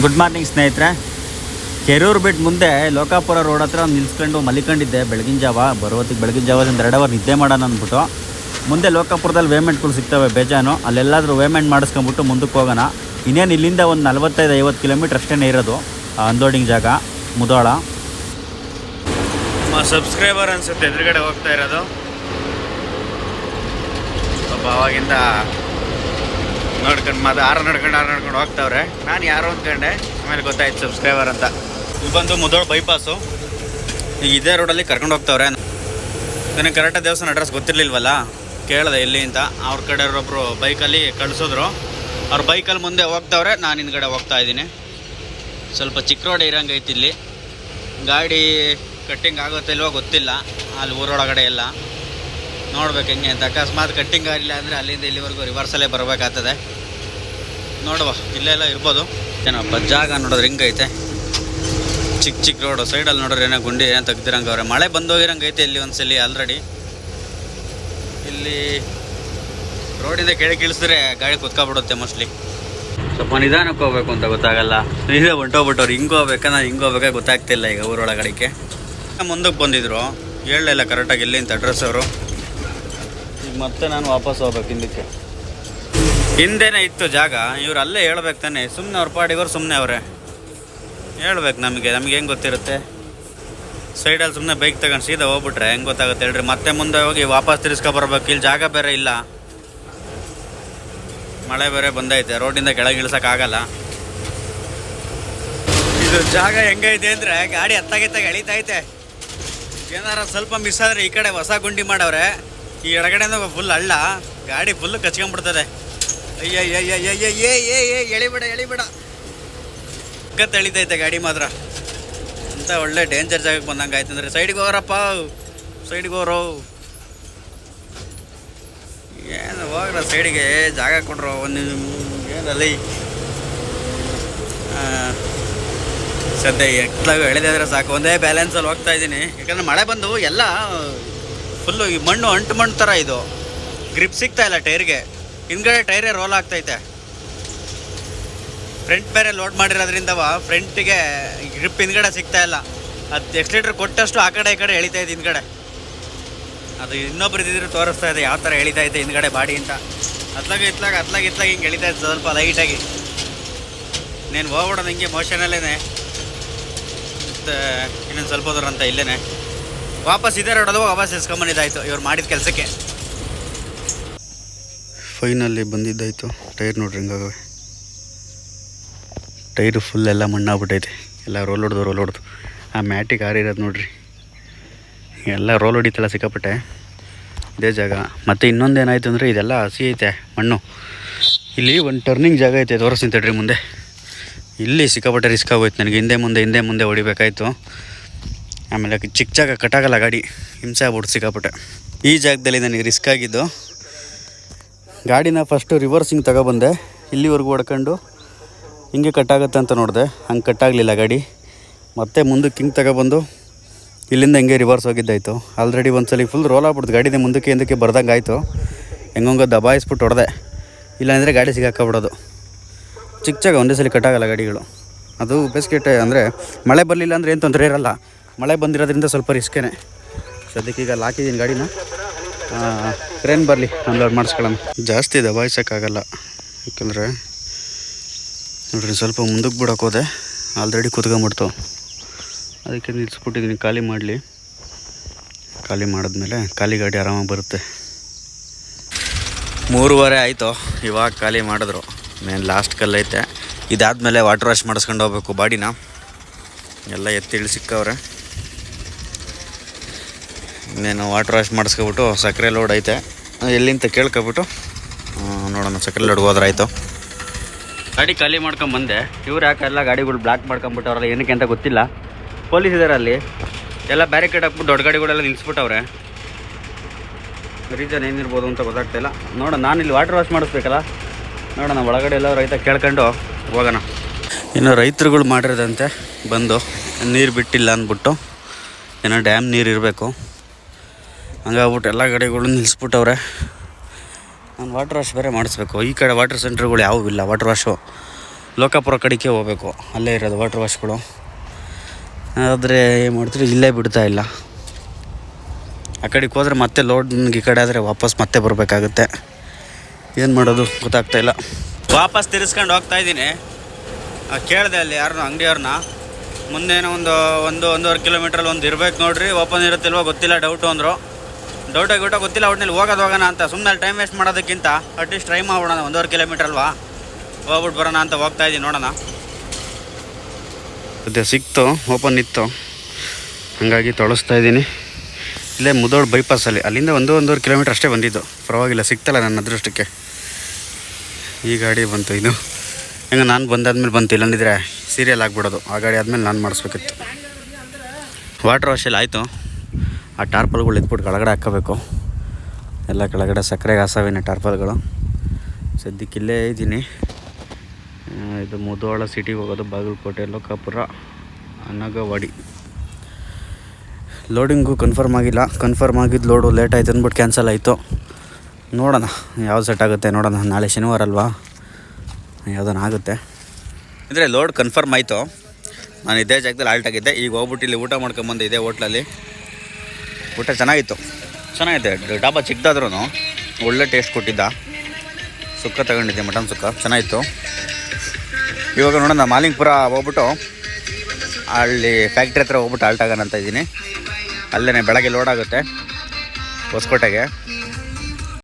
ಗುಡ್ ಮಾರ್ನಿಂಗ್ ಸ್ನೇಹಿತರೆ. ಕೆರೂರು ಬಿಟ್ಟು ಮುಂದೆ ಲೋಕಾಪುರ ರೋಡ್ ಹತ್ರ ನಿಲ್ಸ್ಕೊಂಡು ಮಲಿಕೊಂಡಿದ್ದೆ ಬೆಳಗಿನ ಜಾವ. ಬರೋತ್ತಿಗೆ ಬೆಳಗಿನ ಜಾವದಿಂದ ಎರಡು ಅವರ್ ನಿದ್ದೆ ಮಾಡೋಣ ಅಂದ್ಬಿಟ್ಟು. ಮುಂದೆ ಲೋಕಾಪುರದಲ್ಲಿ ವೇಮೆಂಟ್ಗಳು ಸಿಗ್ತವೆ ಬೇಜಾನು. ಅಲ್ಲೆಲ್ಲಾದರೂ ವೇಮೆಂಟ್ ಮಾಡಿಸ್ಕೊಂಬಿಟ್ಟು ಮುಂದಕ್ಕೆ ಹೋಗೋಣ. ಇನ್ನೇನು ಇಲ್ಲಿಂದ ಒಂದು ನಲ್ವತ್ತೈದು, ಐವತ್ತು ಕಿಲೋಮೀಟ್ರ್ ಅಷ್ಟೇ ಇರೋದು ಅನ್ಲೋಡಿಂಗ್ ಜಾಗ, ಮುದೋಳ. ಸಬ್ಸ್ಕ್ರೈಬರ್ ಅನ್ಸುತ್ತೆ, ಎದುರುಗಡೆ ಹೋಗ್ತಾ ಇರೋದು. ಅವಾಗಿಂದ ನೋಡ್ಕೊಂಡು ಮದ ಆರು ನಡ್ಕೊಂಡು ಆರು ನಡ್ಕೊಂಡು ಹೋಗ್ತಾವ್ರೆ. ನಾನು ಯಾರು ಅಂದ್ಕೊಂಡೆ ಆಮೇಲೆ ಗೊತ್ತಾಯ್ತು ಸಬ್ಸ್ಕ್ರೈಬರ್ ಅಂತ. ಇದು ಬಂದು ಮುದೋಳು ಬೈಪಾಸು ಈಗ ಇದೇ ರೋಡಲ್ಲಿ ಕರ್ಕೊಂಡು ಹೋಗ್ತಾವ್ರೆ. ನನಗೆ ಕರೆಕ್ಟಾಗಿ ದೇವಸ್ಥಾನ ಅಡ್ರೆಸ್ ಗೊತ್ತಿರಲಿಲ್ವಲ್ಲ? ಕೇಳಿದೆ ಎಲ್ಲಿ ಅಂತ. ಅವ್ರ ಕಡೆಯವ್ರೊಬ್ರು ಬೈಕಲ್ಲಿ ಕಳಿಸಿದ್ರು. ಅವ್ರ ಬೈಕಲ್ಲಿ ಮುಂದೆ ಹೋಗ್ತಾವ್ರೆ. ನಾನು ಹಿಂದ್ಗಡೆ ಹೋಗ್ತಾ ಇದ್ದೀನಿ. ಸ್ವಲ್ಪ ಚಿಕ್ಕ ರೋಡ್ ಇರಂಗೈತಿ ಇಲ್ಲಿ. ಗಾಡಿ ಕಟ್ಟಿಂಗ್ ಆಗುತ್ತೆ ಇಲ್ವೋ ಗೊತ್ತಿಲ್ಲ. ಅಲ್ಲಿ ಊರೊಳಗಡೆ ಎಲ್ಲ. ನೋಡ್ಬೇಕು ಹೆಂಗೆ ಅಂತ. ಅಕಸ್ಮಾತ್ ಕಟ್ಟಿಂಗ್ ಆಗಿಲ್ಲ ಅಂದರೆ ಅಲ್ಲಿಂದ ಇಲ್ಲಿವರೆಗೂ ರಿವರ್ಸಲ್ಲೇ ಬರಬೇಕಾಗ್ತದೆ. ನೋಡುವ ಇಲ್ಲೆಲ್ಲ ಇರ್ಬೋದು. ಏನಪ್ಪ ಜಾಗ ನೋಡಿದ್ರೆ ಹಿಂಗೈತೆ ಚಿಕ್ಕ ಚಿಕ್ಕ ರೋಡು ಸೈಡಲ್ಲಿ ನೋಡಿದ್ರೆ ಏನೋ ಗುಂಡಿ ಏನೋ ತೆಗ್ದಿರಂಗೆ ಅವ್ರೆ. ಮಳೆ ಬಂದೋಗಿರಂಗೆ ಐತೆ ಇಲ್ಲಿ ಒಂದ್ಸಲಿ ಆಲ್ರೆಡಿ ಇಲ್ಲಿ ರೋಡಿಂದ ಕೆಳಗೆ ಇಳಿಸಿದ್ರೆ ಗಾಡಿ ಕುತ್ಕೊಬಿಡುತ್ತೆ ಮೋಸ್ಟ್ಲಿ ಸ್ವಲ್ಪ ನಿಧಾನಕ್ಕೆ ಹೋಗ್ಬೇಕು ಅಂತ ಗೊತ್ತಾಗಲ್ಲ. ಇದೇ ಹೊಂಟೋಗ್ಬಿಟ್ಟವ್ರು, ಹಿಂಗೆ ಹೋಗ್ಬೇಕಂದ್ರೆ ಹಿಂಗೆ ಹೋಗ್ಬೇಕಾ ಗೊತ್ತಾಗ್ತಿಲ್ಲ ಈಗ ಊರೊಳಗಡೆಗೆ ಮುಂದಕ್ಕೆ ಬಂದಿದ್ರು. ಹೇಳಲಿಲ್ಲ ಕರೆಕ್ಟಾಗಿ ಇಲ್ಲಿಂತ ಅಡ್ರೆಸ್ ಅವರು. ಮತ್ತೆ ನಾನು ವಾಪಸ್ ಹೋಗ್ಬೇಕು ಹಿಂದಕ್ಕೆ. ಹಿಂದೆನೇ ಇತ್ತು ಜಾಗ, ಇವ್ರು ಅಲ್ಲೇ ಹೇಳ್ಬೇಕು ತಾನೆ. ಸುಮ್ಮನೆ ಅವ್ರ ಪಾಡಿಗೋರು ಸುಮ್ಮನೆ ಅವರೇ. ಹೇಳ್ಬೇಕು ನಮಗೆ, ನಮ್ಗೆ ಹೆಂಗೆ ಗೊತ್ತಿರುತ್ತೆ? ಸೈಡಲ್ಲಿ ಸುಮ್ಮನೆ ಬೈಕ್ ತಗೊಂಡು ಸೀದಾ ಹೋಗ್ಬಿಟ್ರೆ ಹೆಂಗೆ ಗೊತ್ತಾಗುತ್ತೆ ಹೇಳ್ರಿ. ಮತ್ತೆ ಮುಂದೆ ಹೋಗಿ ವಾಪಸ್ ತಿರ್ಸ್ಕೊಬರ್ಬೇಕು ಇಲ್ಲಿ ಜಾಗ ಬೇರೆ ಇಲ್ಲ. ಮಳೆ ಬೇರೆ ಬಂದೈತೆ. ರೋಡಿಂದ ಕೆಳಗೆ ಇಳಿಸೋಕ್ಕಾಗಲ್ಲ ಇದು ಜಾಗ ಹೆಂಗೈತೆ ಅಂದರೆ ಗಾಡಿ ಹತ್ತಾಗಿತ್ತಾಗ ಎಳಿತೈತೆ. ಏನಾರ ಸ್ವಲ್ಪ ಮಿಸ್ ಆದರೆ ಈ ಕಡೆ ಹೊಸ ಗುಂಡಿ ಮಾಡವ್ರೆ. ಈ ಎಡಗಡೆಯಿಂದ ಫುಲ್ ಹಳ್ಳ ಗಾಡಿ ಫುಲ್ ಕಚ್ಕೊಂಡ್ಬಿಡ್ತದೆ. ಅಯ್ಯ ಏ ಏ ಏ ಎಳಿಬೇಡ ಎಳಿಬೇಡ ಗತ್ ಎಳಿತೈತೆ ಗಾಡಿ ಮಾತ್ರ ಅಂತ ಒಳ್ಳೆ ಡೇಂಜರ್ ಜಾಗಕ್ಕೆ ಬಂದಂಗೆ ಆಯ್ತು ಅಂದರೆ ಸೈಡ್ಗೆ ಹೋಗ್ರಪ್ಪ ಸೈಡ್ಗೆ ಹೋಗ್ರೋ ಏನು ಹೋಗ್ರ ಸೈಡಿಗೆ ಜಾಗ ಕೊಡ್ರು ಒಂದು ಏನಲ್ಲಿ ಸದ್ಯ ಎಟ್ಲಾಗ ಎಳೆದಾದ್ರೆ ಸಾಕು ಒಂದೇ ಬ್ಯಾಲೆನ್ಸಲ್ಲಿ ಹೋಗ್ತಾ ಇದ್ದೀನಿ ಯಾಕಂದ್ರೆ ಮಳೆ ಬಂದು ಎಲ್ಲ ಫುಲ್ಲು ಈ ಮಣ್ಣು ಅಂಟು ಮಣ್ಣು ಥರ ಇದು. ಗ್ರಿಪ್ ಸಿಗ್ತಾ ಇಲ್ಲ ಟೈರ್ಗೆ ಹಿಂದ್ಗಡೆ ಟೈರೇ ರೋಲ್ ಆಗ್ತೈತೆ. ಫ್ರಂಟ್ ಬೇರೆ ಲೋಡ್ ಮಾಡಿರೋದ್ರಿಂದವ ಫ್ರಂಟಿಗೆ ಗ್ರಿಪ್ ಹಿಂದ್ಗಡೆ ಸಿಗ್ತಾ ಇಲ್ಲ. ಅದು ಎಕ್ಸ್ಲೇಟರ್ ಕೊಟ್ಟಷ್ಟು ಆ ಕಡೆ ಈ ಕಡೆ ಎಳಿತಾ ಇದೆ ಹಿಂದ್ಗಡೆ. ಅದು ಇನ್ನೊಬ್ರು ಇದ್ದಿದ್ರು ತೋರಿಸ್ತಾ ಇದೆ ಯಾವ ಥರ ಎಳಿತಾ ಇದೆ ಹಿಂದ್ಗಡೆ ಬಾಡಿ ಅಂತ. ಅತ್ಲಾಗ ಇತ್ಲಾಗ ಅತ್ಲಾಗ ಇತ್ಲಾಗ ಹಿಂಗೆ ಎಳಿತಾ ಇದೆ ಸ್ವಲ್ಪ ಲೈಟಾಗಿ ನೀನು ಹೋಗ್ಬಿಡೋದು ಹಿಂಗೆ ಮೋಷನಲ್ಲೇ ಮತ್ತು ಇನ್ನೊಂದು ಸ್ವಲ್ಪ ದೂರ ಅಂತ ಇಲ್ಲೇ ವಾಪಸ್ ಇದೇ ರೋಡಲ್ಲಿ ವಾಪಸ್ ಇಸ್ಕೊಂಬಂದಿದ್ದಾಯ್ತು ಇವ್ರು ಮಾಡಿದ ಕೆಲಸಕ್ಕೆ. ಫೈನಲ್ಲಿ ಬಂದಿದ್ದಾಯ್ತು. ಟೈರ್ ನೋಡ್ರಿ ಹಿಂಗಾಗವೆ ಟೈರು ಫುಲ್ ಎಲ್ಲ ಮಣ್ಣಾಗ್ಬಿಟ್ಟೈತೆ. ಎಲ್ಲ ರೋಲ್ ಹೊಡೆದು ರೋಲ್ ಹೊಡೆದು. ಆ ಮ್ಯಾಟಿಗೆ ಇರೋದು ನೋಡ್ರಿ. ಎಲ್ಲ ರೋಲ್ ಹೊಡಿತಲ್ಲ ಸಿಕ್ಕಾಪಟ್ಟೆ. ಇದೇ ಜಾಗ. ಮತ್ತು ಇನ್ನೊಂದು ಏನಾಯ್ತು ಅಂದರೆ ಇದೆಲ್ಲ ಹಸಿ ಐತೆ, ಮಣ್ಣು. ಇಲ್ಲಿ ಒಂದು ಟರ್ನಿಂಗ್ ಜಾಗ ಐತೆ, ತೋರಿಸ್ತೀನಿ ತಡ್ರಿ ಮುಂದೆ. ಇಲ್ಲಿ ಸಿಕ್ಕಾಪಟ್ಟೆ ರಿಸ್ಕ್ ಆಗೋಯ್ತು ನನಗೆ. ಹಿಂದೆ ಮುಂದೆ ಹಿಂದೆ ಮುಂದೆ ಹೊಡಿಬೇಕಾಯ್ತು. ಆಮೇಲೆ ಚಿಕ್ಕ ಜಾಗ ಕಟ್ಟಾಗಲ್ಲ ಗಾಡಿ. ಹಿಂಸೆ ಆಗ್ಬಿಟ್ಟು ಸಿಕ್ಕಾಪಟ್ಟೆ. ಈ ಜಾಗದಲ್ಲಿ ನನಗೆ ರಿಸ್ಕ್ ಆಗಿದ್ದು, ಗಾಡಿನ ಫಸ್ಟು ರಿವರ್ಸಿಂಗ್ ತಗೊಬಂದೆ. ಇಲ್ಲಿವರೆಗೂ ಹೊಡ್ಕೊಂಡು ಹಿಂಗೆ ಕಟ್ಟಾಗತ್ತೆ ಅಂತ ನೋಡಿದೆ. ಹಂಗೆ ಕಟ್ಟಾಗಲಿಲ್ಲ ಗಾಡಿ. ಮತ್ತೆ ಮುಂದಕ್ಕೆ ಹಿಂಗೆ ತಗೊಬಂದು, ಇಲ್ಲಿಂದ ಹಿಂಗೆ ರಿವರ್ಸ್ ಹೋಗಿದ್ದಾಯಿತು. ಆಲ್ರೆಡಿ ಒಂದ್ಸಲಿ ಫುಲ್ ರೋಲ್ ಆಗ್ಬಿಡ್ತು. ಗಾಡಿದೆ ಮುಂದಕ್ಕೆ ಹಿಂದಕ್ಕೆ ಬರ್ದಂಗೆ ಆಯಿತು. ಹೆಂಗೊಂಗ ದಬಾಯಿಸ್ಬಿಟ್ಟು ಹೊಡೆದೆ. ಇಲ್ಲಾಂದರೆ ಗಾಡಿ ಸಿಗಾಕಬಿಡೋದು ಚಿಕ್ಕ ಜಾಗ ಒಂದೇ ಸಲ ಕಟ್ಟಾಗಲ್ಲ ಗಾಡಿಗಳು. ಅದು ಬೇಸಿಗೆ ಟೈ ಅಂದರೆ ಮಳೆ ಬರಲಿಲ್ಲ ಅಂದರೆ ಏನು ತೊಂದರೆ ಇರಲ್ಲ. ಮಳೆ ಬಂದಿರೋದ್ರಿಂದ ಸ್ವಲ್ಪ ರಿಸ್ಕೇನೆ ಸದ್ಯಕ್ಕೆ ಈಗ ಹಾಕಿದ್ದೀನಿ ಗಾಡಿನ. ಟ್ರೈನ್ ಬರಲಿ ಅನ್ಲೋಡ್ ಮಾಡಿಸ್ಕೊಳ್ಳೋಣ. ಜಾಸ್ತಿ ದಬಾಯಿಸೋಕ್ಕಾಗಲ್ಲ ಯಾಕಂದರೆ ನೋಡ್ರಿ, ಸ್ವಲ್ಪ ಮುಂದಕ್ಕೆ ಬಿಡೋಕೆ ಹೋದೆ. ಆಲ್ರೆಡಿ ಕುತ್ಕೊಂಬಿಡ್ತು. ಅದಕ್ಕೆ ನಿಲ್ಲಿಸ್ಬಿಟ್ಟಿದ್ದೀನಿ ಖಾಲಿ ಮಾಡಲಿ. ಖಾಲಿ ಮಾಡಿದ್ಮೇಲೆ ಖಾಲಿ ಗಾಡಿ ಆರಾಮಾಗಿ ಬರುತ್ತೆ. ಮೂರುವರೆ ಆಯಿತು, ಇವಾಗ ಖಾಲಿ ಮಾಡಿದ್ರು. ಮೇನ್ ಲಾಸ್ಟ್ ಕಲ್ಲೈತೆ ಇದಾದಮೇಲೆ ವಾಟರ್ ವಾಶ್ ಮಾಡಿಸ್ಕೊಂಡು ಹೋಗ್ಬೇಕು ಬಾಡಿನ ಎಲ್ಲ ಎತ್ತಿಳಿ ಸಿಕ್ಕವ್ರೆ. ಇನ್ನೇನು ವಾಟರ್ ವಾಶ್ ಮಾಡಿಸ್ಕೊಬಿಟ್ಟು ಸಕ್ಕರೆ ಲೋಡ್ ಐತೆ. ಎಲ್ಲಿಂತ ಕೇಳ್ಕೊಬಿಟ್ಟು ನೋಡೋಣ ಸಕ್ಕರೆ ಲೋಡ್ ಹೋದ್ರೆ ಆಯಿತು ಗಾಡಿ ಖಾಲಿ ಮಾಡ್ಕೊಂಡು ಬಂದೆ. ಇವ್ರು ಯಾಕೆಲ್ಲ ಗಾಡಿಗಳು ಬ್ಲಾಕ್ ಮಾಡ್ಕೊಂಬಿಟ್ಟವ್ರಲ್ಲ ಏನಕ್ಕೆ ಅಂತ ಗೊತ್ತಿಲ್ಲ. ಪೊಲೀಸ್ ಇದ್ದಾರೆ ಅಲ್ಲಿ ಎಲ್ಲ ಬ್ಯಾರಿಕೇಡ್ ಹಾಕ್ಬಿಟ್ಟು ದೊಡ್ಡ ಗಾಡಿಗಳೆಲ್ಲ ನಿಲ್ಲಿಸ್ಬಿಟ್ಟವ್ರೆ ರೀಸನ್ ಏನಿರ್ಬೋದು ಅಂತ ಗೊತ್ತಾಗ್ತಾ ಇಲ್ಲ. ನೋಡೋಣ ನಾನು ಇಲ್ಲಿ ವಾಟರ್ ವಾಶ್ ಮಾಡಿಸ್ಬೇಕಲ್ಲ. ನೋಡೋಣ ಒಳಗಡೆ ಎಲ್ಲ ರೈತ ಕೇಳ್ಕೊಂಡು ಹೋಗೋಣ. ಇನ್ನು ರೈತರುಗಳು ಮಾಡಿರೋದಂತೆ ಬಂದು ನೀರು ಬಿಟ್ಟಿಲ್ಲ ಅಂದ್ಬಿಟ್ಟು ಏನೋ ಡ್ಯಾಮ್ ನೀರು ಇರಬೇಕು. ಹಂಗಾಗ್ಬಿಟ್ಟು ಎಲ್ಲ ಗಾಡಿಗಳು ನಿಲ್ಲಿಸ್ಬಿಟ್ಟವ್ರೆ. ನಾನು ವಾಟರ್ ವಾಶ್ ಬೇರೆ ಮಾಡಿಸ್ಬೇಕು. ಈ ಕಡೆ ವಾಟರ್ ಸೆಂಟ್ರ್ಗಳು ಯಾವುವು ಇಲ್ಲ. ವಾಟರ್ ವಾಶು ಲೋಕಾಪುರ ಕಡೆಗೆ ಹೋಗಬೇಕು. ಅಲ್ಲೇ ಇರೋದು ವಾಟರ್ ವಾಶ್ಗಳು ಆದರೆ ಏನು ಮಾಡ್ತೀರಿ? ಇಲ್ಲೇ ಬಿಡ್ತಾ ಇಲ್ಲ. ಆ ಕಡೆಗೆ ಹೋದ್ರೆ ಮತ್ತೆ ಲೋಡ್ ಈ ಕಡೆ ಆದರೆ ವಾಪಸ್ ಮತ್ತೆ ಬರಬೇಕಾಗುತ್ತೆ. ಏನು ಮಾಡೋದು? ಗೊತ್ತಾಗ್ತಾ ಇಲ್ಲ. ವಾಪಸ್ ತಿರ್ಸ್ಕೊಂಡು ಹೋಗ್ತಾ ಇದ್ದೀನಿ. ಕೇಳಿದೆ ಅಲ್ಲಿ ಯಾರನ್ನ ಅಂಗಡಿಯವ್ರನ್ನ. ಮುಂದೇನೋ ಒಂದು ಒಂದು ಒಂದೂವರೆ ಕಿಲೋಮೀಟ್ರಲ್ಲಿ ಒಂದು ಇರ್ಬೇಕು ನೋಡ್ರಿ. ಓಪನ್ ಇರುತ್ತಿಲ್ವೋ ಗೊತ್ತಿಲ್ಲ ಡೌಟು ಅಂದರು. ಡೌಟ ಗಿಟ ಗೊತ್ತಿಲ್ಲ ಒಟ್ಟಿನಲ್ಲಿ ಹೋಗೋದು ಹೋಗೋಣ ಅಂತ. ಸುಮ್ಮನೆ ಟೈಮ್ ವೇಸ್ಟ್ ಮಾಡೋದಕ್ಕಿಂತ ಅಟ್ಲೀಸ್ಟ್ ಟ್ರೈ ಮಾಡೋಣ ಒಂದೂವರೆ ಕಿಲೋಮೀಟರ್ ಅಲ್ವಾ? ಹೋಗ್ಬಿಟ್ಟು ಬರೋಣ ಅಂತ ಹೋಗ್ತಾ ಇದ್ದೀನಿ ನೋಡೋಣ. ಅದೇ ಸಿಕ್ತು ಓಪನ್ ಇತ್ತು. ಹಾಗಾಗಿ ತೊಳಸ್ತಾ ಇದ್ದೀನಿ ಇಲ್ಲೇ ಮುದೋಳು ಬೈಪಾಸಲ್ಲಿ ಅಲ್ಲಿಂದ ಒಂದು, ಒಂದೂವರೆ ಕಿಲೋಮೀಟರ್ ಅಷ್ಟೇ ಬಂದಿದ್ದು. ಪರವಾಗಿಲ್ಲ, ಸಿಕ್ತಲ್ಲ ನನ್ನ ಅದೃಷ್ಟಕ್ಕೆ. ಈ ಗಾಡಿ ಬಂತು ಇದು. ಹೆಂಗೆ, ನಾನು ಬಂದಾದ್ಮೇಲೆ ಬಂತು, ಇಲ್ಲಂದಿದ್ರೆ ಸೀರಿಯಲ್ ಆಗಿಬಿಡೋದು. ಆ ಗಾಡಿ ಆದಮೇಲೆ ನಾನು ಮಾಡಿಸ್ಬೇಕಿತ್ತು. ವಾಟ್ರ್ ವಾಶಲ್ಲಿ ಆಯಿತು. ಆ ಟಾರ್ಪಲ್ಗಳು ಎತ್ಬಿಟ್ಟು ಕೆಳಗಡೆ ಹಾಕೋಬೇಕು. ಎಲ್ಲ ಕೆಳಗಡೆ ಸಕ್ಕರೆ ಹಾಸವಿನ ಟಾರ್ಪಲ್ಗಳು. ಸದ್ಯಕ್ಕೆ ಇಲ್ಲೇ ಇದ್ದೀನಿ ಇದು ಮುದೋಳ ಸಿಟಿಗೆ ಹೋಗೋದು ಬಾಗಲಕೋಟೆ ಲೋಕಾಪುರ ಅನಗವಾಡಿ. ಲೋಡಿಂಗು ಕನ್ಫರ್ಮ್ ಆಗಿಲ್ಲ. ಕನ್ಫರ್ಮ್ ಆಗಿದ್ದು ಲೋಡು ಲೇಟ್ ಆಯ್ತು ಅಂದ್ಬಿಟ್ಟು ಕ್ಯಾನ್ಸಲ್ ಆಯಿತು. ನೋಡೋಣ ಯಾವ್ದು ಸೆಟ್ ಆಗುತ್ತೆ, ನೋಡೋಣ. ನಾಳೆ ಶನಿವಾರ ಅಲ್ವಾ? ಯಾವುದನ್ನ ಆಗುತ್ತೆ. ಅಂದರೆ ಲೋಡ್ ಕನ್ಫರ್ಮ್ ಆಯಿತು. ನಾನು ಇದೇ ಜಾಗದಲ್ಲಿ ಆಲ್ಟ್ ಆಗಿದ್ದೆ. ಈಗ ಹೋಗ್ಬಿಟ್ಟು ಇಲ್ಲಿ ಊಟ ಮಾಡ್ಕೊಂಬಂದು ಇದೇ ಹೋಟ್ಲಲ್ಲಿ ಊಟ ಚೆನ್ನಾಗಿತ್ತು. ಚೆನ್ನಾಗಿದೆ. ಡಾಬಾ ಚಿಕ್ಕದಾದ್ರೂ ಒಳ್ಳೆ ಟೇಸ್ಟ್ ಕೊಟ್ಟಿದ್ದ. ಸುಕ್ಕ ತಗೊಂಡಿದ್ದೆ, ಮಟನ್ ಸುಕ್ಕ. ಚೆನ್ನಾಗಿತ್ತು. ಇವಾಗ ನೋಡೋಣ, ಮಾಲಿಂಗ್ಪುರ ಹೋಗ್ಬಿಟ್ಟು ಅಲ್ಲಿ ಫ್ಯಾಕ್ಟ್ರಿ ಹತ್ರ ಹೋಗ್ಬಿಟ್ಟು ಆಲ್ಟ್ ಅಂತ ಇದ್ದೀನಿ. ಅಲ್ಲೇ ಬೆಳಗ್ಗೆ ಲೋಡ್ ಆಗುತ್ತೆ ಹೊಸಕೋಟೆಗೆ.